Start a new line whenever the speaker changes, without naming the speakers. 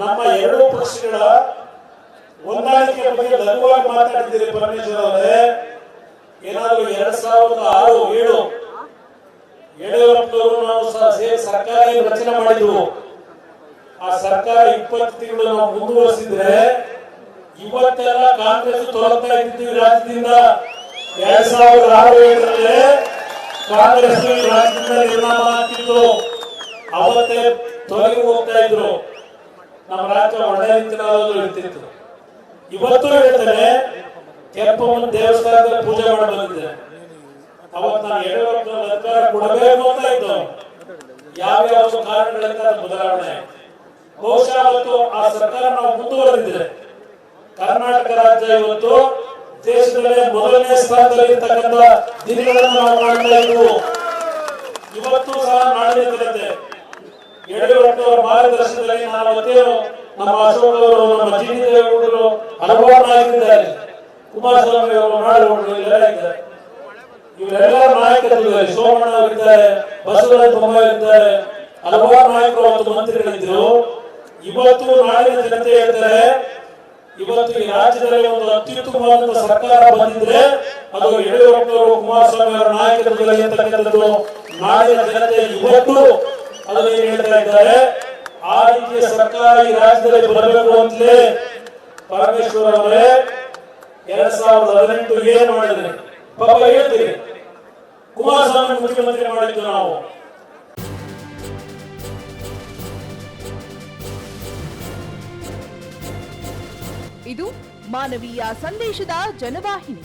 ನಮ್ಮ ಎರಡೂ ಪಕ್ಷಗಳ ಹೊಂದಾಣಿಕೆ ಬಗ್ಗೆ ಲಘುವಾಗಿ ಮಾತಾಡಿದ್ದೀರಿ ಪರಮೇಶ್ವರ್ ಅವರೇ. ಏನಾದ್ರು ಎರಡ್ ಸಾವಿರದ ಆರು, ಏಳು, ಯಡಿಯೂರಪ್ಪನವರು ನಾವು ಸರ್ಕಾರ ರಚನೆ ಮಾಡಿದ್ವು ಆ ಸರ್ಕಾರ ಇಪ್ಪತ್ತು ತಿಂಗಳು ನಾವು ಮುಂದುವರಿಸಿದ್ರೆ ಇವತ್ತೆಲ್ಲ ಕಾಂಗ್ರೆಸ್ ತೊಲಗ್ತಾ ಇದ್ದೀವಿ ರಾಜ್ಯದಿಂದ. ಎರಡ್ ಸಾವಿರದ ಆರು, ಏಳರಲ್ಲಿ ಕಾಂಗ್ರೆಸ್ ರಾಜ್ಯದಿಂದ ನಿರ್ಮಾಣ ಆಗ್ತಿತ್ತು. ಅವತ್ತೇ ತೊಲಗಿ ಹೋಗ್ತಾ ಇದ್ರು. ನಮ್ಮ ರಾಜ್ಯ ರೀತಿಯಲ್ಲಿ ಇರ್ತಿತ್ತು. ಇವತ್ತು ಹೇಳ್ತಾರೆ ಕೆಂಪಮ್ಮನ ದೇವಸ್ಥಾನದ ಪೂಜೆ ಮಾಡಿ ಬಂದಿದ್ದೆ ಅವತ್ತು ನಾನು ಯಡಿಯೂರಪ್ಪ ಅಧಿಕಾರ ಕೊಡಬೇಕು ಅಂತ ಇದ್ದು ಯಾವ ಕಾರಣಗಳಿಂದ ಬದಲಾವಣೆ ಬಹುಶಃ ಅವತ್ತು ಆ ಸರ್ಕಾರ ನಾವು ಮುಂದುವರೆದಿದ್ರೆ ಕರ್ನಾಟಕ ರಾಜ್ಯ ಇವತ್ತು ದೇಶದಲ್ಲೇ ಮೊದಲನೇ ಸ್ಥಾನದಲ್ಲಿ ಇರ್ತಕ್ಕಂಥ ದಿನಗಳನ್ನು ನಾವು ಮಾಡ್ತಾ ಇದ್ವು. ಇವತ್ತು ಸಹ ನಾಡಿನ ಜನತೆ ಯಡಿಯೂರಪ್ಪನವರ ಮಾರ್ಗದರ್ಶನದಲ್ಲಿ ನಾನು ಮತ್ತೇನು ನಮ್ಮ ಅಶೋಕ್ ಅವರು ನಮ್ಮ ಜಿ ಡಿ ದೇವೇಗೌಡರು ನಾಯಕರಿದ್ದಾರೆ ಕುಮಾರಸ್ವಾಮಿ ಅವರು ನಾಡಗೌಡರು ಇವರೆಲ್ಲ ಇದ್ದಾರೆ ಇವರೆಲ್ಲರ ನಾಯಕರಿದ್ದಾರೆ ಸೋಮಣ್ಣ ಅವರಿದ್ದಾರೆ, ಬಸವರಾಜ ಬೊಮ್ಮಾಯಿ ಇದ್ದಾರೆ ಹಲವಾರು ನಾಯಕರು ಮತ್ತು ಮಂತ್ರಿಗಳಿದ್ರು ಇವತ್ತು ನಾಡಿನ ಜನತೆ ಹೇಳ್ತಾರೆ, ಇವತ್ತು ಈ ರಾಜ್ಯದಲ್ಲಿ ಒಂದು ಅತ್ಯುತ್ತಮವಾದ ಸರ್ಕಾರ ಬಂದಿದ್ರೆ ಅದು ಯಡಿಯೂರಪ್ಪನವರು, ಕುಮಾರಸ್ವಾಮಿ ಅವರ ನಾಯಕತ್ವದಲ್ಲಿ ಇರ್ತಕ್ಕಂಥದ್ದು ನಾಡಿನ ಜನತೆ ಇವತ್ತು ಅದನ್ನು ಹೇಳ್ತಾ ಇದ್ದಾರೆ ಆ ರೀತಿಯ ಸರ್ಕಾರ ಈ ರಾಜ್ಯದಲ್ಲಿ ಬರಬೇಕು ಅಂತಲೇ ಪರಮೇಶ್ವರ್ ಅವರೇ ಎರಡ್ ಸಾವಿರದ ಹದಿನೆಂಟು ಏನ್ ಮಾಡಿದ್ರೆ. ಪಾಪ ಹೇಳ್ತೀರಿ? ಕುಮಾರಸ್ವಾಮಿ ಮುಖ್ಯಮಂತ್ರಿ ಮಾಡಿದ್ದು ನಾವು.
ಇದು ಮಾನವೀಯ ಸಂದೇಶದ ಜನವಾಹಿನಿ.